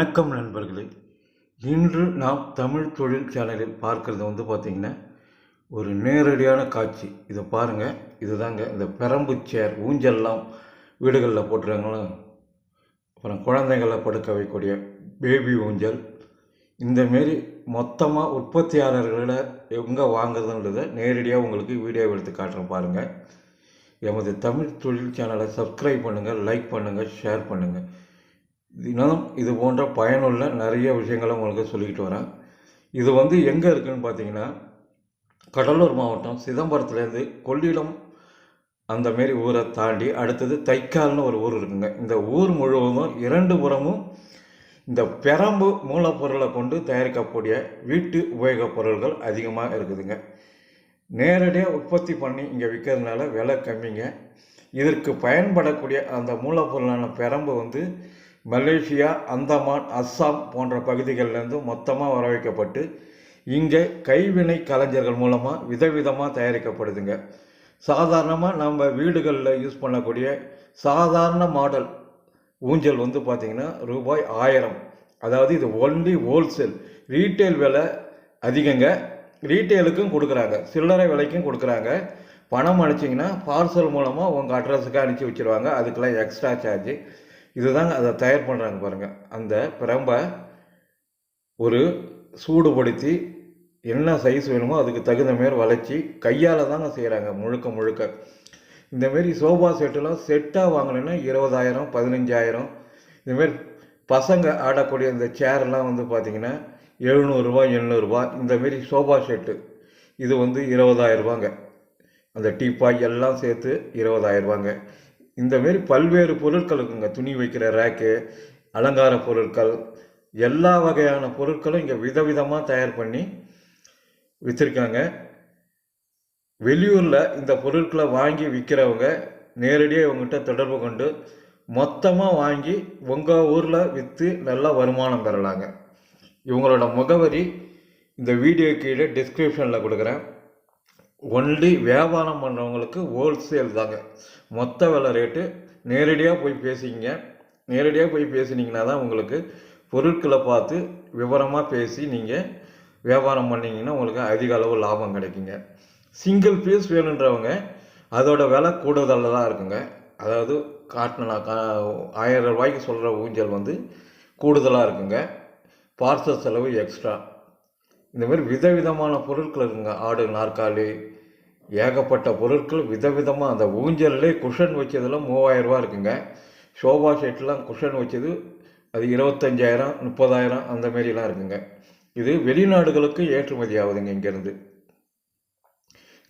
வணக்கம் நண்பர்களே. இன்று நாம் தமிழ் தொழில் சேனலில் பார்க்குறது வந்து பார்த்திங்கன்னா ஒரு நேரடியான காட்சி. இதை பாருங்கள் இதுதாங்க. இந்த பெரம்பு சேர் ஊஞ்சல்லாம் வீடுகளில் போட்டுருக்காங்களா? அப்புறம் குழந்தைங்களை படுக்க வைக்கக்கூடிய பேபி ஊஞ்சல். இந்தமாரி மொத்தமாக உற்பத்தியாளர்களில் எங்கே வாங்குறதுன்றதை நேரடியாக உங்களுக்கு வீடியோ எடுத்து காட்டுறேன் பாருங்கள் எமது தமிழ் தொழில் சேனலை சப்ஸ்கிரைப் பண்ணுங்கள் லைக் பண்ணுங்கள் ஷேர் பண்ணுங்கள் தினம் இது போன்ற பயனுள்ள நிறைய விஷயங்களை உங்களுக்கு சொல்லிக்கிட்டு வரேன். இது வந்து எங்கே இருக்குதுன்னு பார்த்தீங்கன்னா கடலூர் மாவட்டம் சிதம்பரத்துலேருந்து கொள்ளிடம் அந்த மாரி ஊரை தாண்டி அடுத்தது தைக்கால்னு ஒரு ஊர் இருக்குங்க. இந்த ஊர் முழுவதும் இரண்டு புறமும் இந்த பெரம்பு மூலப்பொருளை கொண்டு தயாரிக்கக்கூடிய வீட்டு உபயோகப் பொருள்கள் அதிகமாக இருக்குதுங்க. நேரடியாக உற்பத்தி பண்ணி இங்கே விற்கிறதுனால விலை கம்மிங்க. இதற்கு பயன்படக்கூடிய அந்த மூலப்பொருளான பெரம்பு வந்து மலேசியா அந்தமான் அஸ்ஸாம் போன்ற பகுதிகளிலேருந்து மொத்தமாக வர வைக்கப்பட்டு இங்கே கைவினை கலைஞர்கள் மூலமாக விதவிதமாக தயாரிக்கப்படுதுங்க. சாதாரணமாக நம்ம வீடுகளில் யூஸ் பண்ணக்கூடிய சாதாரண மாடல் ஊஞ்சல் வந்து பார்த்திங்கன்னா ரூபாய் ஆயிரம். அதாவது இது ஒன்லி ஹோல்சேல். ரீட்டைல் விலை அதிகங்க. ரீட்டைலுக்கும் கொடுக்குறாங்க. சில்லறை விலைக்கும் கொடுக்குறாங்க. பணம் அனுப்பிச்சிங்கன்னா பார்சல் மூலமாக உங்கள் அட்ரஸுக்கு அனுப்பிச்சி வச்சுருவாங்க. அதுக்கெல்லாம் எக்ஸ்ட்ரா சார்ஜ். இதுதாங்க அதை தயார் பண்ணுறாங்க பாருங்கள் அந்த பிரம்பை ஒரு சூடுபடுத்தி என்ன சைஸ் வேணுமோ அதுக்கு தகுந்த மாரி வளைச்சி கையால் தாங்க செய்கிறாங்க முழுக்க முழுக்க. இந்தமாரி சோஃபா செட்டுலாம் செட்டாக வாங்கினோன்னா இருபதாயிரம் பதினஞ்சாயிரம். இதுமாரி பசங்க ஆடக்கூடிய இந்த சேர்லாம் வந்து பார்த்திங்கன்னா எழுநூறுபா எண்ணூறுரூவா இந்தமாரி சோஃபா செட்டு இது வந்து இருபதாயிரரூபாங்க அந்த டீப்பாய் எல்லாம் சேர்த்து இருபதாயிரரூபாங்க இந்தமாரி பல்வேறு பொருட்கள் இருக்குங்க. துணி வைக்கிற ரேக்கு அலங்கார பொருட்கள் எல்லா வகையான பொருட்களும் இங்கே விதவிதமாக தயார் பண்ணி விற்றுருக்காங்க வெளியூரில் இந்த பொருட்களை வாங்கி விற்கிறவங்க நேரடியாக இவங்ககிட்ட தொடர்பு கொண்டு மொத்தமாக வாங்கி உங்கள் ஊரில் விற்று நல்லா வருமானம் பெறலாங்க. இவங்களோட முகவரி இந்த வீடியோ கீழே டிஸ்கிரிப்ஷனில் கொடுக்குறேன். ஒன்லி வியாபாரம் பண்ணுறவங்களுக்கு ஹோல்சேல் தாங்க. மொத்த விலை ரேட்டு நேரடியாக போய் பேசிங்க நேரடியாக போய் பேசினீங்கன்னா தான் உங்களுக்கு பொருட்களை பார்த்து விவரமாக பேசி நீங்கள் வியாபாரம் பண்ணிங்கன்னா உங்களுக்கு அதிக அளவு லாபம் கிடைக்குங்க. சிங்கிள் பீஸ் வேணுன்றவங்க அதோட விலை கூடுதலில் தான் இருக்குங்க. அதாவது காட்டின கா ஆயிரம் ரூபாய்க்கு சொல்கிற ஊஞ்சல் வந்து கூடுதலாக இருக்குங்க. பார்சல் செலவு எக்ஸ்ட்ரா இந்த மாதிரி விதவிதமான பொருட்கள் இருக்குங்க. ஆடு நாற்காலி ஏகப்பட்ட பொருட்கள் விதவிதமாக அந்த ஊஞ்சல்லே குஷன் வச்சதெல்லாம் மூவாயிரரூபா இருக்குங்க. ஷோபா செட்லாம் குஷன் வச்சது அது இருபத்தஞ்சாயிரம் முப்பதாயிரம் அந்த மாரிலாம் இருக்குங்க. இது வெளிநாடுகளுக்கு ஏற்றுமதி ஆகுதுங்க இங்கேருந்து.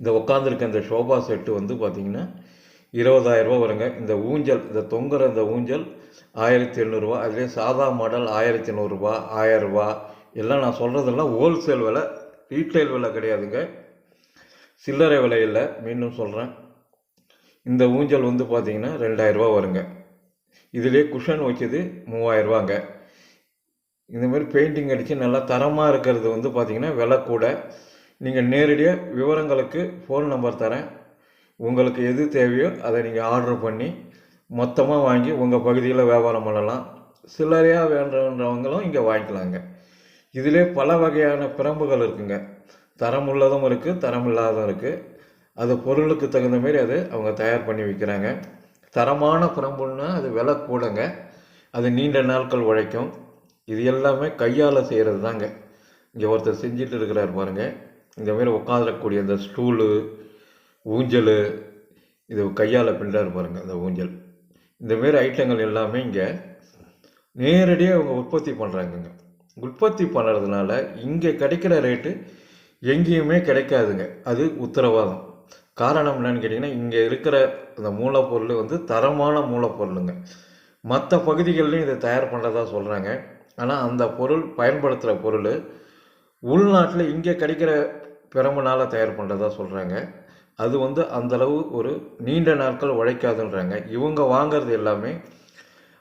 இந்த உட்காந்துருக்க இந்த ஷோபா செட்டு வந்து பார்த்திங்கன்னா இருபதாயிரரூபா வருங்க. இந்த ஊஞ்சல் இந்த தொங்குற இந்த ஊஞ்சல் ஆயிரத்தி எண்ணூறுரூவா அதுலேயே சாதா மாடல் ஆயிரத்தி நூறுரூவா ஆயரூபா எல்லாம் நான் சொல்கிறதெல்லாம் ஹோல்சேல் விலை ரீட்டைல் விலை கிடையாதுங்க. சில்லறை விலை இல்லை மீண்டும் சொல்கிறேன் இந்த ஊஞ்சல் வந்து பார்த்திங்கன்னா ரெண்டாயிரரூபா வருங்க. இதிலே குஷன் வச்சது மூவாயிரரூபாங்க இந்தமாரி பெயிண்டிங் அடித்து நல்லா தரமாக இருக்கிறது வந்து பார்த்திங்கன்னா விலை கூட. நீங்கள் நேரடியாக விவரங்களுக்கு ஃபோன் நம்பர் தரேன். உங்களுக்கு எது தேவையோ அதை நீங்கள் ஆர்டர் பண்ணி மொத்தமாக வாங்கி உங்கள் பகுதியில் வியாபாரம் பண்ணலாம். சில்லறையாக வேண்டுன்றவங்களும் இங்கே வாங்கிக்கலாங்க. இதிலே பல வகையான பிரம்புகள் இருக்குங்க. தரம் உள்ளதும் இருக்குது தரம் இல்லாததும் இருக்குது அது பொருளுக்கு தகுந்த மாரி அது அவங்க தயார் பண்ணி விற்கிறாங்க தரமான பிரம்புன்னா அது விலை கூடங்க. அது நீண்ட நாட்கள் உழைக்கும். இது எல்லாமே கையால் செய்கிறது தாங்க இங்கே ஒருத்தர் செஞ்சுட்டு இருக்கிறார் பாருங்கள் இந்தமாரி உட்காந்துடக்கூடிய இந்த ஸ்டூலு ஊஞ்சல் இது கையால் பின்னுறாரு பாருங்கள் அந்த ஊஞ்சல். இந்தமாரி ஐட்டங்கள் எல்லாமே இங்கே நேரடியாக அவங்க உற்பத்தி பண்ணுறாங்கங்க உற்பத்தி பண்ணுறதுனால இங்கே கிடைக்கிற ரேட்டு எங்கேயுமே கிடைக்காதுங்க. அது உத்தரவாதம். காரணம் என்னன்னு கேட்டிங்கன்னா இங்கே இருக்கிற அந்த மூலப்பொருள் வந்து தரமான மூலப்பொருளுங்க. மற்ற பகுதிகள்லையும் இதை தயார் பண்ணுறதா சொல்கிறாங்க ஆனால் அந்த பொருள் பயன்படுத்துகிற பொருள் உள்நாட்டில் இங்கே கிடைக்கிற பிரம்புனால் தயார் பண்ணுறதா சொல்கிறாங்க அது வந்து அந்தளவு ஒரு நீண்ட நாட்கள் உழைக்காதுன்றாங்க. இவங்க வாங்கிறது எல்லாமே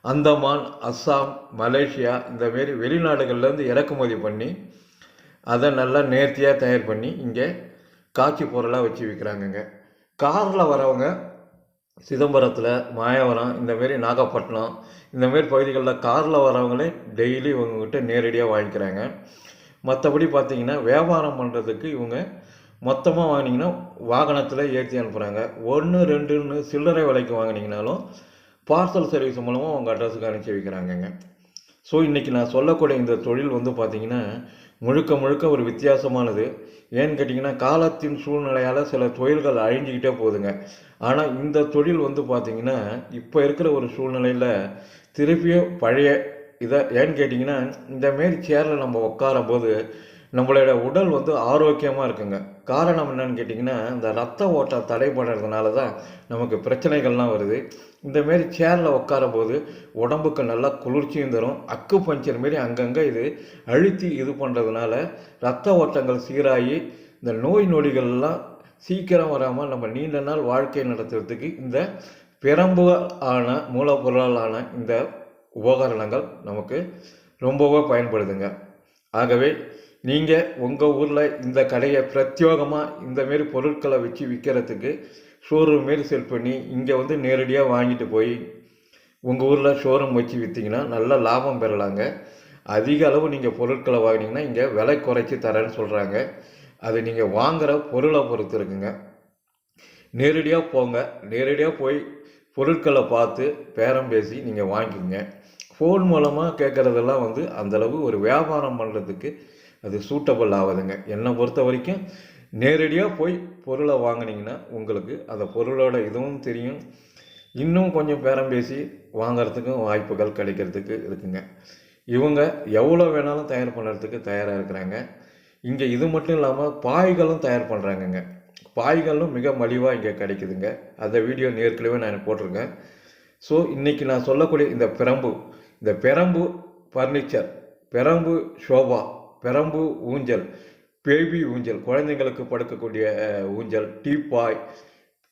அந்தமான் அஸ்ஸாம் மலேசியா இந்தமாரி வெளிநாடுகள்லேருந்து இறக்குமதி பண்ணி அதை நல்லா நேர்த்தியாக தயார் பண்ணி இங்கே காட்சி பொருளாக வச்சு விற்கிறாங்கங்க காரில் வரவங்க சிதம்பரத்தில் மாயவரம் இந்தமாரி நாகப்பட்டினம் இந்தமாரி பகுதிகளில் காரில் வரவங்களே டெய்லி இவங்ககிட்ட நேரடியாக வாங்கிக்கிறாங்க. மற்றபடி பார்த்தீங்கன்னா வியாபாரம் பண்ணுறதுக்கு இவங்க மொத்தமாக வாங்கினீங்கன்னா வாகனத்தில் ஏற்றி அனுப்புகிறாங்க ஒன்று ரெண்டுன்னு சில்லறை விலைக்கு வாங்கினீங்கனாலும் பார்சல் சர்வீஸ் மூலமாக உங்கள் அட்ரஸுக்கு அனுப்பிச்சி வைக்கிறாங்கங்க. ஸோ இன்றைக்கி நான் சொல்லக்கூடிய இந்த தொழில் வந்து பார்த்திங்கன்னா முழுக்க முழுக்க ஒரு வித்தியாசமானது. ஏன்னு கேட்டிங்கன்னா காலத்தின் சூழ்நிலையால் சில தொழில்கள் அழிஞ்சிக்கிட்டே போகுதுங்க. ஆனால் இந்த தொழில் வந்து பார்த்திங்கன்னா இப்போ இருக்கிற ஒரு சூழ்நிலையில் திருப்பியும் பழைய இதை ஏன்னு கேட்டிங்கன்னா இந்தமாரி சேரில் நம்ம உட்காரும் போது நம்மளோட உடல் வந்து ஆரோக்கியமாக இருக்குங்க. காரணம் என்னன்னு கேட்டிங்கன்னா இந்த ரத்த ஓட்டம் தடைபடுறதுனால தான் நமக்கு பிரச்சனைகள்லாம் வருது. இந்தமாரி சேரில் உட்காரும் போது உடம்புக்கு நல்லா குளிர்ச்சியும் தரும். அக்கு பஞ்சர் மாரி அங்கங்கே இது அழுத்தி இது பண்ணுறதுனால ரத்த ஓட்டங்கள் சீராகி இந்த நோய் நொடிகள்லாம் சீக்கிரம் வராமல் நம்ம நீண்ட நாள் வாழ்க்கை நடத்துறதுக்கு இந்த பிரம்பு ஆன மூலப்பொருளாலான இந்த உபகரணங்கள் நமக்கு ரொம்பவே பயன்படுதுங்க. ஆகவே நீங்கள் உங்கள் ஊரில் இந்த கடையை பிரத்யோகமாக இந்தமாரி பொருட்களை வச்சு விற்கிறதுக்கு ஷோரூம் மாரி செல் பண்ணி இங்கே வந்து நேரடியாக வாங்கிட்டு போய் உங்கள் ஊரில் ஷோரூம் வச்சு விற்றீங்கன்னா நல்ல லாபம் பெறலாங்க. அதிக அளவு நீங்கள் பொருட்களை வாங்கினீங்கன்னா இங்கே விலை குறைச்சி தரேன்னு சொல்கிறாங்க அது நீங்கள் வாங்குகிற பொருளை பொறுத்து இருக்குங்க. நேரடியாக போங்க. நேரடியாக போய் பொருட்களை பார்த்து பேரம் பேசி நீங்கள் வாங்கிக்கோங்க. ஃபோன் மூலமாக கேட்குறதெல்லாம் வந்து அந்தளவு ஒரு வியாபாரம் பண்ணுறதுக்கு அது சூட்டபிள் ஆகுதுங்க. என்னை பொறுத்த வரைக்கும் நேரடியாக போய் பொருளை வாங்கினீங்கன்னா உங்களுக்கு அந்த பொருளோட இதுவும் தெரியும். இன்னும் கொஞ்சம் பேரம் பேசி வாங்கிறதுக்கும் வாய்ப்புகள் கிடைக்கிறதுக்கு இருக்குங்க. இவங்க எவ்வளோ வேணாலும் தயார் பண்ணுறதுக்கு தயாராக இருக்கிறாங்க. இங்கே இது மட்டும் இல்லாமல் பாய்களும் தயார் பண்ணுறாங்கங்க பாய்களும் மிக மலிவாக இங்கே கிடைக்குதுங்க. அந்த வீடியோ நேர்களவே நான் போட்டிருக்கேன். ஸோ இன்றைக்கி நான் சொல்லக்கூடிய இந்த பிரம்பு இந்த பெரம்பு ஃபர்னிச்சர் பெரம்பு ஷோபா பெரம்பு ஊஞ்சல் பேபி ஊஞ்சல் குழந்தைங்களுக்கு படுக்கக்கூடிய ஊஞ்சல் டீப்பாய்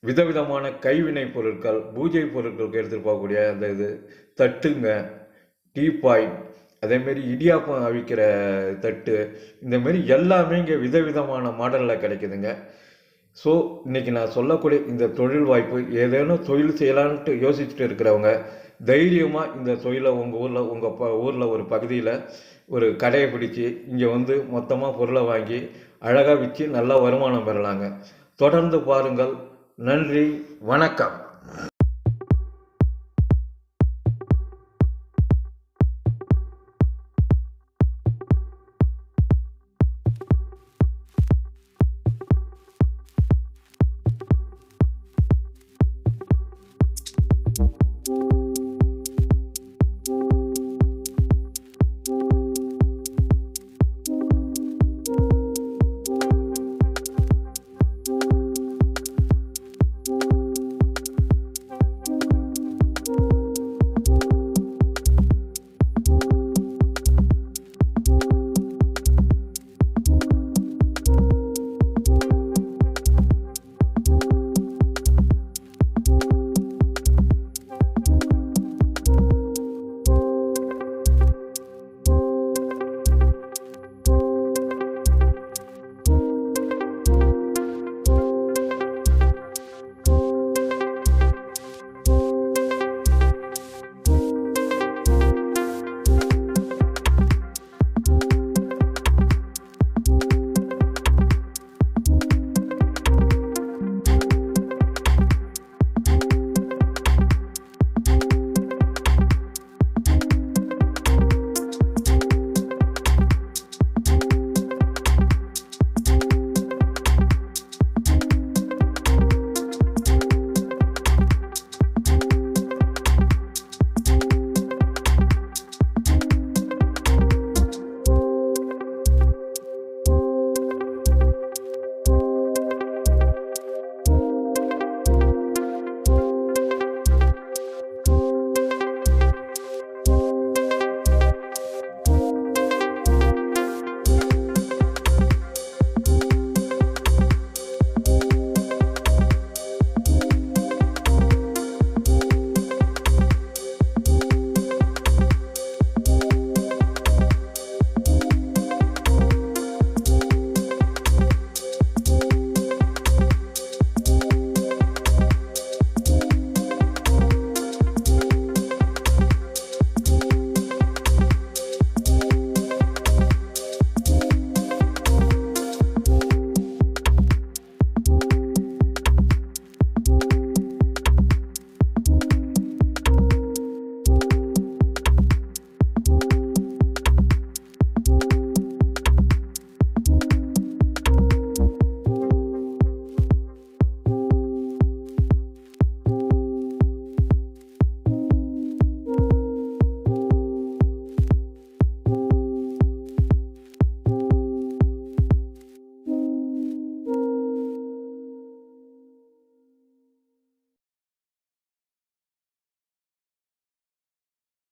விதவிதமான கைவினை பொருட்கள் பூஜை பொருட்களுக்கு எடுத்துகிட்டு போகக்கூடிய அந்த இது தட்டுங்க டீப்பாய் அதேமாரி இடியாப்பம் அவிக்கிற தட்டு இந்தமாரி எல்லாமே இங்கே விதவிதமான மாடலில் கிடைக்குதுங்க. ஸோ இன்றைக்கி நான் சொல்லக்கூடிய இந்த தொழில் வாய்ப்பு ஏதேனும் தொழில் செய்யலான்ட்டு யோசிச்சுட்டு இருக்கிறவங்க தைரியமாக இந்த தொழிலை உங்கள் ஊரில் உங்கள் ப ஊரில் ஒரு பகுதியில் ஒரு கடையை பிடிச்சி இங்கே வந்து மொத்தமாக பொருளை வாங்கி அழகாக விற்று நல்லா வருமானம் பெறலாங்க. தொடர்ந்து பாருங்கள். நன்றி. வணக்கம்.